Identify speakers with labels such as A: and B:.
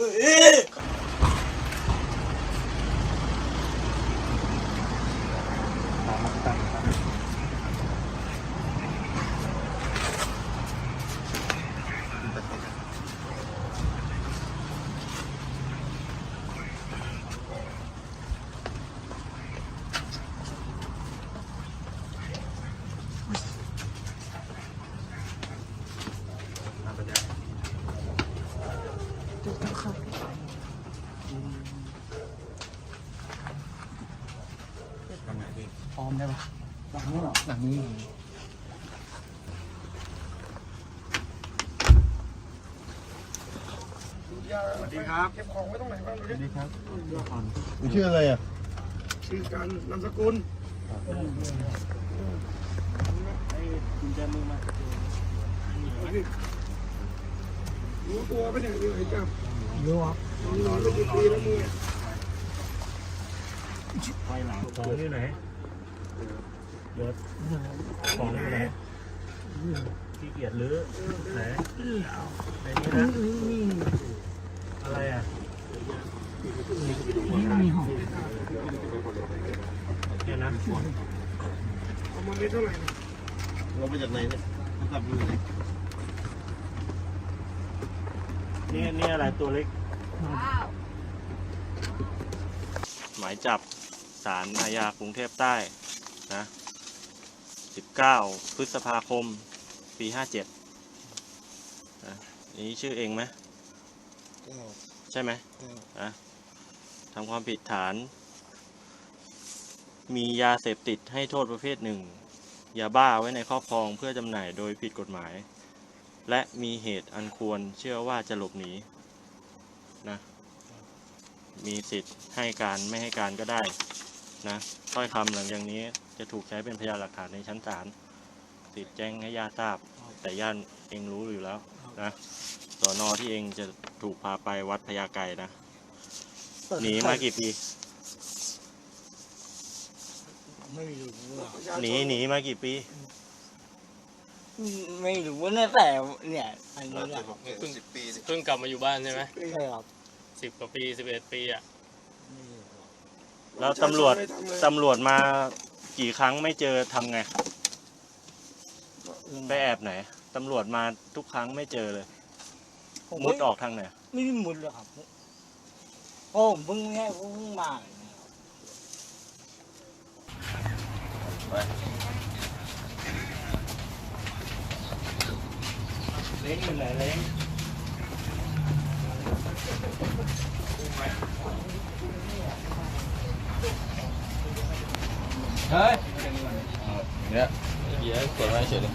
A: พร้อ มได้ปะหลังนี้หรอหลังนี้
B: สวัสดีครับเก็บของไว้ตรงไหนบ้างดูดิ
C: มึงชื่ออะไรอะ
B: ชื่อการนามสกุล
A: กุญแจมือมา
B: รู้ตัวไม่ได้เลยจ้ะ
A: รู้ครับ
B: นอนไม่กี่ปีแล้วมึง
A: ไปหลัง
D: ของอยู่ไหน ยวของอยู่ไหนขี้เกียจรื้อไหนในนี้นะอะไรอะ
A: นี่มีหอง
D: เนี่ยนะ
B: เอามาได้เท่าไหร่
C: เราไปจากไหนเนี่ยเรากลับดูไหน
D: นี่นี่อะไรตัวเล็ก หมายจับสารอาญากรุงเทพใต้ นะ19พฤษภาคม ปี57นะนี่ชื่อเองไหมใช่ไหมนะทำความผิดฐาน มียาเสพติดให้โทษประเภทหนึ่งยาบ้าไว้ในครอบครองเพื่อจำหน่ายโดยผิดกฎหมาย และมีเหตุอันควรเชื่อว่าจะหลบหนีนะมีสิทธิ์ให้การไม่ให้การก็ได้ นะถ้อยคำหลังจากนี้จะถูกใช้เป็นพยานหลักฐานในชั้นศาลสิทธิ์แจ้งให้ญาติทราบ แต่ญาติเองรู้อยู่แล้วนะสอนอที่เองจะถูกพาไปวัดพญาไกรนะหนีมากี่ปี
A: ไม่รู้อะ
D: หนีหนีมากี่ปี
A: ไม่รู้นะแต่เนี่ยอันนี้แหละ
C: เพิ่งสิบปีสิ
E: เพิ่งกลับมาอยู่บ้านใช่ไหม
A: ใช่ครับ
E: สิบกว่าปีสิบเอ็ดปีอะ
D: แล้วตำรวจตำรวจมากี่ครั้งไม่เจอทำไง ไปแอบไหนตำรวจมาทุกครั้งไม่เจอเลย
A: ผม
D: มุดออกทางไหน
A: ไม่ได้มุดเลยครับโอ้ผมเพิ่งแค่เพิ่งมาเลยนะครับ
D: เล้งอยู่ไหนเล้ง
E: เฮ้ย
C: เนี่ย
E: เดี๋ยวกดไว้เฉยเลย